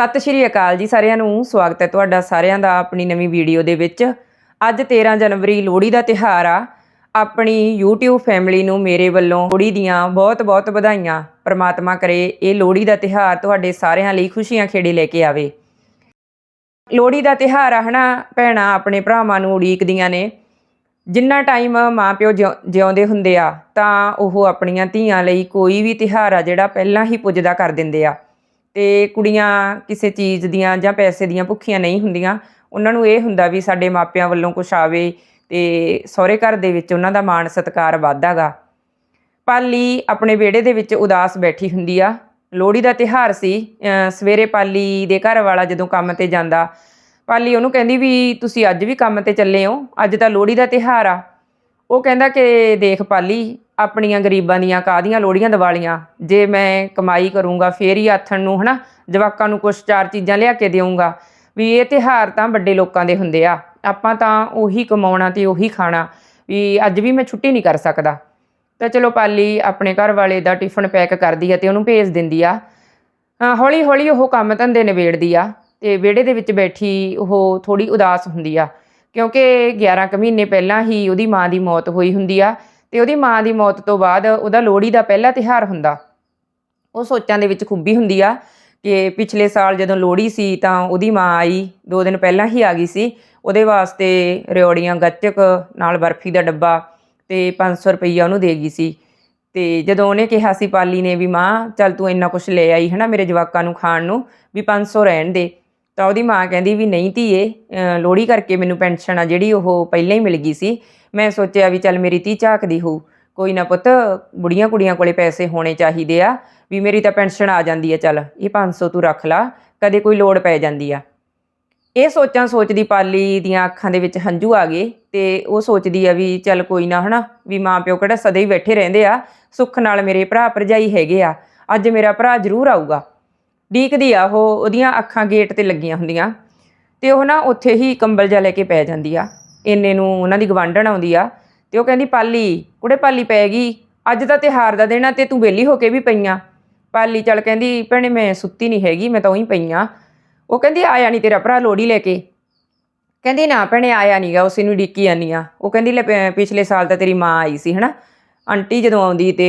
ਸਤਿ ਸ਼੍ਰੀ ਅਕਾਲ ਜੀ ਸਾਰਿਆਂ ਨੂੰ। ਸਵਾਗਤ ਹੈ ਤੁਹਾਡਾ ਸਾਰਿਆਂ ਦਾ ਆਪਣੀ ਨਵੀਂ ਵੀਡੀਓ ਦੇ ਵਿੱਚ। ਅੱਜ 13 ਜਨਵਰੀ ਲੋਹੜੀ ਦਾ ਤਿਹਾਰ ਆ। ਆਪਣੀ YouTube ਫੈਮਿਲੀ ਨੂੰ ਮੇਰੇ ਵੱਲੋਂ ਲੋਹੜੀ ਦੀਆਂ ਬਹੁਤ-ਬਹੁਤ ਵਧਾਈਆਂ। ਪ੍ਰਮਾਤਮਾ ਕਰੇ ਇਹ ਲੋਹੜੀ ਦਾ ਤਿਹਾਰ ਤੁਹਾਡੇ ਸਾਰਿਆਂ ਲਈ ਖੁਸ਼ੀਆਂ ਖੇੜੇ ਲੈ ਕੇ ਆਵੇ। ਲੋਹੜੀ ਦਾ ਤਿਹਾਰ ਆ ਹਨਾ, ਭੈਣਾਂ ਆਪਣੇ ਭਰਾਵਾਂ ਨੂੰ ਉਡੀਕਦੀਆਂ ਨੇ। ਜਿੰਨਾ ਟਾਈਮ ਮਾਪਿਓ ਜਿਉ- ਜਿਉਂਦੇ ਹੁੰਦੇ ਆ, ਤਾਂ ਉਹ ਆਪਣੀਆਂ ਧੀਆਂ ਲਈ ਕੋਈ ਵੀ ਤਿਹਾਰ ਆ ਜਿਹੜਾ ਪਹਿਲਾਂ ਹੀ ਪੁੱਜਦਾ ਕਰ ਦਿੰਦੇ ਆ। ਤੇ ਕੁੜੀਆਂ ਕਿਸੇ ਚੀਜ਼ ਦੀਆਂ ਜਾਂ ਪੈਸੇ ਦੀਆਂ ਭੁੱਖੀਆਂ ਨਹੀਂ ਹੁੰਦੀਆਂ। ਉਹਨਾਂ ਨੂੰ ਇਹ ਹੁੰਦਾ ਵੀ ਸਾਡੇ ਮਾਪਿਆਂ ਵੱਲੋਂ ਕੁਝ ਆਵੇ ਤੇ ਸਹੁਰੇ ਘਰ ਦੇ ਵਿੱਚ ਉਹਨਾਂ ਦਾ ਮਾਣ ਸਤਿਕਾਰ ਵਧਾਗਾ ਪਾਲੀ ਆਪਣੇ ਵਿਹੜੇ ਦੇ ਵਿੱਚ ਉਦਾਸ ਬੈਠੀ ਹੁੰਦੀ ਆ। ਲੋਹੜੀ ਦਾ ਤਿਹਾਰ ਸੀ ਸਵੇਰੇ ਪਾਲੀ ਦੇ ਘਰ ਵਾਲਾ ਜਦੋਂ ਕੰਮ ਤੇ ਜਾਂਦਾ, ਪਾਲੀ ਉਹਨੂੰ ਕਹਿੰਦੀ ਵੀ ਤੁਸੀਂ ਅੱਜ ਵੀ ਕੰਮ ਤੇ ਚੱਲੇ ਹੋ, ਅੱਜ ਤਾਂ ਲੋਹੜੀ ਦਾ ਤਿਹਾਰ ਆ। ਉਹ ਕਹਿੰਦਾ ਕਿ ਦੇਖ ਪਾਲੀ ਆਪਣੀਆਂ ਗਰੀਬਾਂ ਦੀਆਂ ਕਾਹਦੀਆਂ ਲੋਹੜੀਆਂ ਦੀਵਾਲੀਆਂ? ਜੇ ਮੈਂ ਕਮਾਈ ਕਰੂੰਗਾ, ਫੇਰ ਹੀ ਆਥਣ ਨੂੰ, ਹਨਾ? ਜਵਾਕਾਂ ਨੂੰ ਕੁਛ ਚਾਰ ਚੀਜ਼ਾਂ ਲਿਆ ਕੇ ਦੇਵਾਂਗਾ ਵੀ ਇਹ ਤਿਹਾਰ ਤਾਂ ਵੱਡੇ ਲੋਕਾਂ ਦੇ ਹੁੰਦੇ ਆ। ਆਪਾਂ ਤਾਂ ਉਹੀ ਕਮਾਉਣਾ ਤੇ ਉਹੀ ਖਾਣਾ। ਵੀ ਅੱਜ ਵੀ ਮੈਂ ਛੁੱਟੀ ਨਹੀਂ ਕਰ ਸਕਦਾ। ਤਾਂ ਚਲੋ ਪਾਲੀ ਆਪਣੇ ਘਰ ਵਾਲੇ ਦਾ ਟਿਫਨ ਪੈਕ ਕਰਦੀ ਆ ਤੇ ਉਹਨੂੰ ਭੇਜ ਦਿੰਦੀ ਆ। ਹੌਲੀ ਹੌਲੀ ਉਹ ਕੰਮ ਧੰਦੇ ਨਿਬੇੜਦੀ ਆ ਤੇ ਵਿਹੜੇ ਦੇ ਵਿੱਚ ਬੈਠੀ ਉਹ ਥੋੜੀ ਉਦਾਸ ਹੁੰਦੀ ਆ। ਕਿਉਂਕਿ 11 ਕੁ ਮਹੀਨੇ ਪਹਿਲਾਂ ਹੀ ਉਹਦੀ ਮਾਂ ਦੀ ਮੌਤ ਹੋਈ ਹੁੰਦੀ ਆ। ਤੇ ਉਹਦੀ ਮਾਂ ਦੀ ਮੌਤ ਤੋਂ ਬਾਅਦ ਉਹਦਾ ਲੋਹੜੀ ਦਾ ਪਹਿਲਾ ਤਿਹਾਰ ਹੁੰਦਾ। ਉਹ ਸੋਚਾਂ ਦੇ ਵਿੱਚ ਖੁੱਬੀ ਹੁੰਦੀ ਆ ਕਿ ਪਿਛਲੇ ਸਾਲ ਜਦੋਂ ਲੋਹੜੀ ਸੀ ਤਾਂ ਉਹਦੀ ਮਾਂ ਆਈ, ਦੋ ਦਿਨ ਪਹਿਲਾਂ ਹੀ ਆ ਗਈ ਸੀ। ਉਹਦੇ ਵਾਸਤੇ ਰਿਓੜੀਆਂ ਗੱਚਕ ਨਾਲ ਬਰਫੀ ਦਾ ਡੱਬਾ ਤੇ 500 ਰੁਪਈਆ ਉਹਨੂੰ ਦੇ ਗਈ ਸੀ। ਤੇ ਜਦੋਂ ਉਹਨੇ ਕਿਹਾ ਸੀ ਪਾਲੀ ਨੇ ਵੀ ਮਾਂ, ਚੱਲ ਤੂੰ ਇੰਨਾ ਕੁਝ ਲੈ ਆਈ ਹਨਾ ਮੇਰੇ ਜਵਾਕਾਂ ਨੂੰ ਖਾਣ ਨੂੰ ਵੀ 500 ਰਹਿਣ ਦੇ। ਤਾਂ ਉਹਦੀ ਮਾਂ ਕਹਿੰਦੀ ਵੀ ਨਹੀਂ ਧੀਏ, ਅਹ ਲੋਹੜੀ ਕਰਕੇ ਮੈਨੂੰ ਪੈਨਸ਼ਨ ਆ ਜਿਹੜੀ ਉਹ ਪਹਿਲਾਂ ਹੀ ਮਿਲ ਗਈ ਸੀ। ਮੈਂ ਸੋਚਿਆ ਵੀ ਚੱਲ ਮੇਰੀ ਧੀ ਝਾਕਦੀ ਹੋਊ। ਕੋਈ ਨਾ ਪੁੱਤ, ਬੁੜੀਆਂ ਕੁੜੀਆਂ ਕੋਲੇ ਪੈਸੇ ਹੋਣੇ ਚਾਹੀਦੇ ਆ, ਵੀ ਮੇਰੀ ਤਾਂ ਪੈਨਸ਼ਨ ਆ ਜਾਂਦੀ ਆ, ਚੱਲ ਇਹ 500 ਤੂੰ ਰੱਖ ਲਾ, ਕਦੇ ਕੋਈ ਲੋੜ ਪੈ ਜਾਂਦੀ ਆ। ਇਹ ਸੋਚਾਂ ਸੋਚਦੀ ਪਾਲੀ ਦੀਆਂ ਅੱਖਾਂ ਦੇ ਵਿੱਚ ਹੰਝੂ ਆ ਗਏ ਤੇ ਉਹ ਸੋਚਦੀ ਆ ਵੀ ਚੱਲ ਕੋਈ ਨਾ ਹਨਾ, ਵੀ ਮਾਂ ਪਿਓ ਕਿਹੜਾ ਸਦਾ ਹੀ ਬੈਠੇ ਰਹਿੰਦੇ ਆ, ਸੁੱਖ ਨਾਲ ਮੇਰੇ ਭਰਾ ਭਰਜਾਈ ਹੈਗੇ ਆ, ਅੱਜ ਮੇਰਾ ਭਰਾ ਜ਼ਰੂਰ ਆਊਗਾ। ਡੀਕਦੀ ਆ ਉਹ, ਉਹਦੀਆਂ ਅੱਖਾਂ ਗੇਟ ਤੇ ਲੱਗੀਆਂ ਹੁੰਦੀਆਂ। ਤੇ ਉਹ ਨਾ ਉੱਥੇ ਹੀ ਕੰਬਲ ਜਾ ਲੈ ਕੇ ਪੈ ਜਾਂਦੀ ਆ। ਇੰਨੇ ਨੂੰ ਉਹਨਾਂ ਦੀ ਗਵਾਂਢਣ ਆਉਂਦੀ ਆ ਤੇ ਉਹ ਕਹਿੰਦੀ, ਪਾਲੀ, ਕੁੜੇ ਪਾਲੀ ਪੈ ਗਈ। ਅੱਜ ਤਾਂ ਤਿਹਾਰ ਦਾ ਦਿਨ ਆ ਤੇ ਤੂੰ ਵਿਹਲੀ ਹੋ ਕੇ ਵੀ ਪਈਆਂ ਪਾਲੀ ਚੱਲ ਕਹਿੰਦੀ, ਭੈਣੇ, ਮੈਂ ਸੁੱਤੀ ਨਹੀਂ ਹੈਗੀ, ਮੈਂ ਤਾਂ ਉਹੀ ਪਈਆਂ ਉਹ ਕਹਿੰਦੀ, ਆਇਆ ਨਹੀਂ ਤੇਰਾ ਭਰਾ ਲੋੜੀ ਲੈ ਕੇ ਕਹਿੰਦੀ, ਨਾ ਭੈਣੇ, ਆਇਆ ਨਹੀਂਗਾ ਉਸੇ ਨੂੰ ਡਿੱਕੀ ਜਾਨੀ ਆ ਉਹ ਕਹਿੰਦੀ, ਲੈ ਪਿਛਲੇ ਸਾਲ ਤਾਂ ਤੇਰੀ ਮਾਂ ਆਈ ਸੀ, ਹਨਾ। ਆਂਟੀ ਜਦੋਂ ਆਉਂਦੀ ਤੇ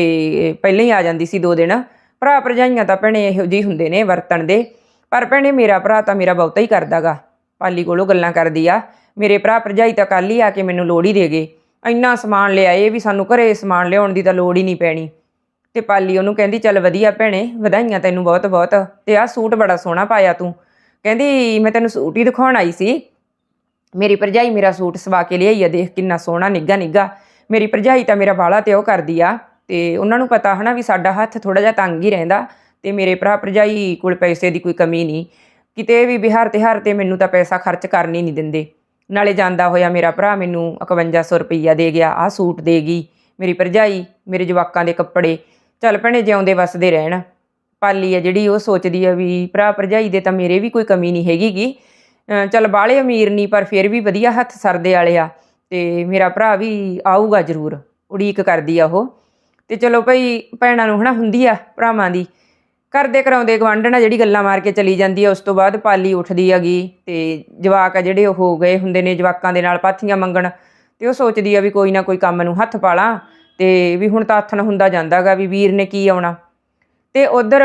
ਪਹਿਲਾਂ ਹੀ ਆ ਜਾਂਦੀ ਸੀ ਦੋ ਦਿਨ। ਭਰਾ ਭਰਜਾਈਆਂ ਤਾਂ ਭੈਣੇ ਇਹੋ ਜਿਹੀ ਹੁੰਦੇ ਨੇ ਵਰਤਣ ਦੇ। ਪਰ ਭੈਣੇ ਮੇਰਾ ਭਰਾ ਤਾਂ ਮੇਰਾ ਬਹੁਤਾ ਹੀ ਕਰਦਾਗਾ। ਪਾਲੀ ਕੋਲੋਂ ਗੱਲਾਂ ਕਰਦੀ ਆ। ਮੇਰੇ ਭਰਾ ਭਰਜਾਈ ਤਾਂ ਕੱਲ ਹੀ ਆ ਕੇ ਮੈਨੂੰ ਲੋੜ ਹੀ ਦੇ ਗਏ। ਇੰਨਾ ਸਮਾਨ ਲਿਆਏ ਵੀ ਸਾਨੂੰ ਘਰੇ ਸਮਾਨ ਲਿਆਉਣ ਦੀ ਤਾਂ ਲੋੜ ਹੀ ਨਹੀਂ ਪੈਣੀ। ਤੇ ਪਾਲੀ ਉਹਨੂੰ ਕਹਿੰਦੀ, ਚੱਲ ਵਧੀਆ ਭੈਣੇ, ਵਧਾਈਆਂ ਤੈਨੂੰ ਬਹੁਤ ਬਹੁਤ ਤੇ ਆਹ ਸੂਟ ਬੜਾ ਸੋਹਣਾ ਪਾਇਆ ਤੂੰ। ਕਹਿੰਦੀ, ਮੈਂ ਤੈਨੂੰ ਸੂਟ ਹੀ ਦਿਖਾਉਣ ਆਈ ਸੀ। ਮੇਰੀ ਭਰਜਾਈ ਮੇਰਾ ਸੂਟ ਸਵਾ ਕੇ ਲਿਆਈ ਆ, ਦੇਖ ਕਿੰਨਾ ਸੋਹਣਾ ਨਿੱਗਾ ਨਿੱਗਾ ਮੇਰੀ ਭਰਜਾਈ ਤਾਂ ਮੇਰਾ ਬਾਲਾ ਤੇ ਉਹ ਕਰਦੀ ਆ। ਤੇ ਉਹਨਾਂ ਨੂੰ ਪਤਾ ਹਨਾ ਵੀ ਸਾਡਾ ਹੱਥ ਥੋੜਾ ਜਿਹਾ ਤੰਗ ਹੀ ਰਹਿੰਦਾ ਤੇ ਮੇਰੇ ਭਰਾ ਭਰਜਾਈ ਕੋਲ ਪੈਸੇ ਦੀ ਕੋਈ ਕਮੀ ਨਹੀਂ। ਕਿਤੇ ਵੀ ਬਿਹਾਰ ਤਿਹਾਰ ਤੇ ਮੈਨੂੰ ਤਾਂ ਪੈਸਾ ਖਰਚ ਕਰਨ ਹੀ ਨਹੀਂ ਦਿੰਦੇ। ਨਾਲੇ ਜਾਂਦਾ ਹੋਇਆ ਮੇਰਾ ਭਰਾ ਮੈਨੂੰ 5100 ਰੁਪਈਆ ਦੇ ਗਿਆ, ਆਹ ਸੂਟ ਦੇ ਗਈ, ਮੇਰੀ ਭਰਜਾਈ, ਮੇਰੇ ਜਵਾਕਾਂ ਦੇ ਕੱਪੜੇ। ਚੱਲ ਭੈਣੇ ਜਿਉਂਦੇ ਵਸਦੇ ਰਹਿਣ। ਪਾਲੀ ਆ ਜਿਹੜੀ ਉਹ ਸੋਚਦੀ ਆ ਵੀ ਭਰਾ ਭਰਜਾਈ ਦੇ ਤਾਂ ਮੇਰੇ ਵੀ ਕੋਈ ਕਮੀ ਨਹੀਂ ਹੈਗੀਗੀ ਅਹ ਚੱਲ ਬਾਹਲੇ ਅਮੀਰ ਨਹੀਂ ਪਰ ਫਿਰ ਵੀ ਵਧੀਆ ਹੱਥ ਸਰਦੇ ਵਾਲੇ ਆ। ਤੇ ਮੇਰਾ ਭਰਾ ਵੀ ਆਊਗਾ ਜ਼ਰੂਰ। ਉਡੀਕ ਕਰਦੀ ਆ ਉਹ। ਤੇ ਚਲੋ ਭਾਈ ਭੈਣਾਂ ਨੂੰ ਹਨਾ ਹੁੰਦੀ ਆ ਭਰਾਵਾਂ ਦੀ। ਕਰਦੇ ਕਰਾਉਂਦੇ ਗਵਾਂਢਣਾ ਜਿਹੜੀ ਗੱਲਾਂ ਮਾਰ ਕੇ ਚਲੀ ਜਾਂਦੀ ਆ, ਉਸ ਤੋਂ ਬਾਅਦ ਪਾਲੀ ਉੱਠਦੀ ਹੈਗੀ ਤੇ ਜਵਾਕ ਆ ਜਿਹੜੇ ਉਹ ਹੋ ਗਏ ਹੁੰਦੇ ਨੇ ਜਵਾਕਾਂ ਦੇ ਨਾਲ ਪਾਥੀਆਂ ਮੰਗਣ ਤੇ ਉਹ ਸੋਚਦੀ ਆ ਵੀ ਕੋਈ ਨਾ ਕੋਈ ਕੰਮ ਨੂੰ ਹੱਥ ਪਾ ਲਾਂ ਤੇ ਵੀ ਹੁਣ ਤਾਂ ਆਥਣ ਹੁੰਦਾ ਜਾਂਦਾਗਾ ਵੀ ਵੀਰ ਨੇ ਕੀ ਆਉਣਾ। ਤੇ ਉਧਰ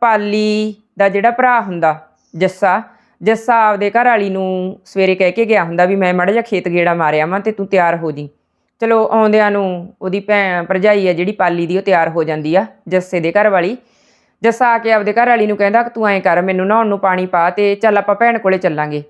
ਪਾਲੀ ਦਾ ਜਿਹੜਾ ਭਰਾ ਹੁੰਦਾ, ਜੱਸਾ ਜੱਸਾ ਆਪਦੇ ਘਰ ਵਾਲੀ ਨੂੰ ਸਵੇਰੇ ਕਹਿ ਕੇ ਗਿਆ ਹੁੰਦਾ ਵੀ ਮੈਂ ਮੜਾ ਜਿਹਾ ਖੇਤ ਗੇੜਾ ਮਾਰਿਆ ਵਾਂ ਤੇ ਤੂੰ ਤਿਆਰ ਹੋ ਜੀ। ਚਲੋ ਆਉਂਦਿਆਂ ਨੂੰ ਉਹਦੀ ਭੈਣ ਭਰਜਾਈ ਆ ਜਿਹੜੀ ਪਾਲੀ ਦੀ, ਉਹ ਤਿਆਰ ਹੋ ਜਾਂਦੀ ਆ ਜੱਸੇ ਦੇ ਘਰ ਵਾਲੀ। ਜੱਸਾ ਆ ਕੇ ਆਪਦੇ ਘਰ ਵਾਲੀ ਨੂੰ ਕਹਿੰਦਾ ਕਿ ਤੂੰ ਐਂ ਕਰ, ਮੈਨੂੰ ਨਹਾਉਣ ਨੂੰ ਪਾਣੀ ਪਾ ਤੇ ਚੱਲ ਆਪਾਂ ਭੈਣ ਕੋਲੇ ਚੱਲਾਂਗੇ।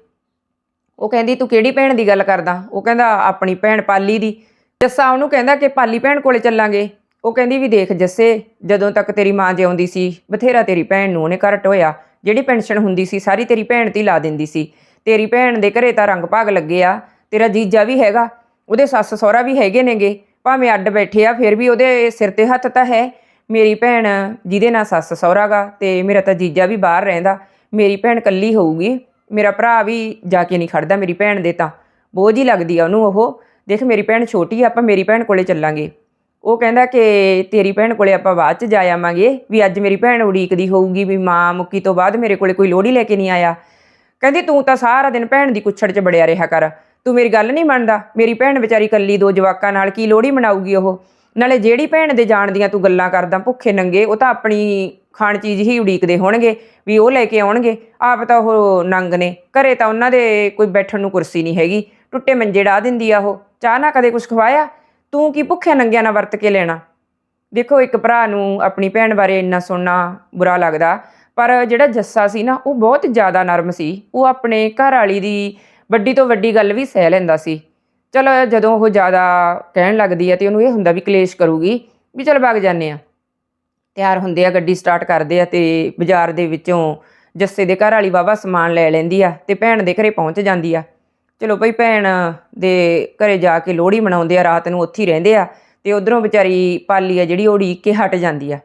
ਉਹ ਕਹਿੰਦੀ, ਤੂੰ ਕਿਹੜੀ ਭੈਣ ਦੀ ਗੱਲ ਕਰਦਾ? ਉਹ ਕਹਿੰਦਾ, ਆਪਣੀ ਭੈਣ ਪਾਲੀ ਦੀ। ਜੱਸਾ ਉਹਨੂੰ ਕਹਿੰਦਾ ਕਿ ਪਾਲੀ ਭੈਣ ਕੋਲੇ ਚੱਲਾਂਗੇ। ਉਹ ਕਹਿੰਦੀ, ਵੀ ਦੇਖ ਜੱਸੇ, ਜਦੋਂ ਤੱਕ ਤੇਰੀ ਮਾਂ ਜਿਉਂਦੀ ਸੀ, ਬਥੇਰਾ ਤੇਰੀ ਭੈਣ ਨੂੰ ਉਹਨੇ ਘਰ ਢੋਇਆ। ਜਿਹੜੀ ਪੈਨਸ਼ਨ ਹੁੰਦੀ ਸੀ, ਸਾਰੀ ਤੇਰੀ ਭੈਣ ਤੇ ਲਾ ਦਿੰਦੀ ਸੀ। ਤੇਰੀ ਭੈਣ ਦੇ ਘਰੇ ਤਾਂ ਰੰਗ ਭਾਗ ਲੱਗੇ ਆ, ਤੇਰਾ ਜੀਜਾ ਵੀ ਹੈਗਾ। ਉਹਦੇ ਸੱਸ ਸਹੁਰਾ ਵੀ ਹੈਗੇ ਨੇਗੇ, ਭਾਵੇਂ ਅੱਡ ਬੈਠੇ ਆ, ਫਿਰ ਵੀ ਉਹਦੇ ਸਿਰ ਤੇ ਹੱਥ ਤਾਂ ਹੈ। ਮੇਰੀ ਭੈਣ ਜਿਹਦੇ ਨਾਲ ਸੱਸ ਸਹੁਰਾ ਗਾ ਤੇ ਮੇਰਾ ਤਾਂ ਜੀਜਾ ਵੀ ਬਾਹਰ ਰਹਿੰਦਾ, ਮੇਰੀ ਭੈਣ ਕੱਲੀ ਹੋਊਗੀ, ਮੇਰਾ ਭਰਾ ਵੀ ਜਾ ਕੇ ਨਹੀਂ ਖੜਦਾ ਮੇਰੀ ਭੈਣ ਦੇ ਤਾਂ। ਬੋਝ ਹੀ ਲੱਗਦੀ ਆ ਉਹਨੂੰ ਉਹ। ਦੇਖ ਮੇਰੀ ਭੈਣ ਛੋਟੀ ਆ, ਆਪਾਂ ਮੇਰੀ ਭੈਣ ਕੋਲੇ ਚੱਲਾਂਗੇ। ਉਹ ਕਹਿੰਦਾ ਕਿ ਤੇਰੀ ਭੈਣ ਕੋਲੇ ਆਪਾਂ ਬਾਅਦ ਚ ਜਾ ਆਵਾਂਗੇ, ਵੀ ਅੱਜ ਮੇਰੀ ਭੈਣ ਉਡੀਕਦੀ ਹੋਊਗੀ, ਵੀ ਮਾਂ ਮੁੱਕੀ ਤੋਂ ਬਾਅਦ ਮੇਰੇ ਕੋਲੇ ਕੋਈ ਲੋੜੀ ਲੈ ਕੇ ਨਹੀਂ ਆਇਆ। ਕਹਿੰਦੀ ਤੂੰ ਤਾਂ ਸਾਰਾ ਦਿਨ ਭੈਣ ਦੀ ਕੁੱਛੜ 'ਚ ਬੜਿਆ ਰਿਹਾ ਕਰ। ਤੂੰ ਮੇਰੀ ਗੱਲ ਨਹੀਂ ਮੰਨਦਾ? ਮੇਰੀ ਭੈਣ ਵਿਚਾਰੀ ਕੱਲੀ ਦੋ ਜਵਾਕਾਂ ਨਾਲ ਕੀ ਲੋੜੀ ਮਨਾਊਗੀ ਉਹ? ਨਾਲੇ ਜਿਹੜੀ ਭੈਣ ਦੇ ਜਾਣ ਦੀਆਂ ਤੂੰ ਗੱਲਾਂ ਕਰਦਾ, ਭੁੱਖੇ ਨੰਗੇ, ਉਹ ਤਾਂ ਆਪਣੀ ਖਾਣ ਚੀਜ਼ ਹੀ ਉਡੀਕਦੇ ਹੋਣਗੇ, ਵੀ ਉਹ ਲੈ ਕੇ ਆਉਣਗੇ। ਆਪ ਤਾਂ ਉਹ ਨੰਗ ਨੇ। ਘਰੇ ਤਾਂ ਉਹਨਾਂ ਦੇ ਕੋਈ ਬੈਠਣ ਨੂੰ ਕੁਰਸੀ ਨਹੀਂ ਹੈਗੀ। ਟੁੱਟੇ ਮੰਜੇ ਢਾ ਦਿੰਦੀ ਆ ਉਹ। ਚਾਹ ਨਾ ਕਦੇ ਕੁਝ ਖਵਾਇਆ? ਤੂੰ ਕੀ ਭੁੱਖੇ ਨੰਗਿਆਂ ਨਾਲ ਵਰਤ ਕੇ ਲੈਣਾ? ਦੇਖੋ, ਇੱਕ ਭਰਾ ਨੂੰ ਆਪਣੀ ਭੈਣ ਬਾਰੇ ਇੰਨਾ ਸੁਣਨਾ ਬੁਰਾ ਲੱਗਦਾ, ਪਰ ਜਿਹੜਾ ਜੱਸਾ ਸੀ ਨਾ, ਉਹ ਬਹੁਤ ਜ਼ਿਆਦਾ ਨਰਮ ਸੀ। ਉਹ ਆਪਣੇ ਘਰ ਵਾਲੀ ਦੀ ਵੱਡੀ ਤੋਂ ਵੱਡੀ ਗੱਲ ਵੀ ਸਹਿ ਲੈਂਦਾ ਸੀ। ਚਲੋ ਜਦੋਂ ਉਹ ਜ਼ਿਆਦਾ ਕਹਿਣ ਲੱਗਦੀ ਹੈ ਤੇ ਉਹਨੂੰ ਇਹ ਹੁੰਦਾ ਵੀ ਕਲੇਸ਼ ਕਰੂਗੀ ਵੀ ਚਲ ਵਗ ਜਾਂਦੇ ਆ। ਤਿਆਰ ਹੁੰਦੇ ਆ, ਗੱਡੀ ਸਟਾਰਟ ਕਰਦੇ ਆ ਤੇ ਬਾਜ਼ਾਰ ਦੇ ਵਿੱਚੋਂ ਜੱਸੇ ਦੇ ਘਰ ਵਾਲੀ ਵਾਵਾ ਸਮਾਨ ਲੈ ਲੈਂਦੀ ਆ ਤੇ ਭੈਣ ਦੇ ਘਰੇ ਪਹੁੰਚ ਜਾਂਦੀ ਆ। ਚਲੋ ਭਈ ਭੈਣ ਦੇ ਘਰੇ ਜਾ ਕੇ ਲੋਹੜੀ ਮਨਾਉਂਦੇ ਆ, ਰਾਤ ਨੂੰ ਉੱਥੇ ਹੀ ਰਹਿੰਦੇ ਆ ਤੇ ਉਧਰੋਂ ਵਿਚਾਰੀ ਪਾਲੀ ਆ ਜਿਹੜੀ ਉਹ ਉਡੀਕ ਕੇ ਹਟ ਜਾਂਦੀ ਆ।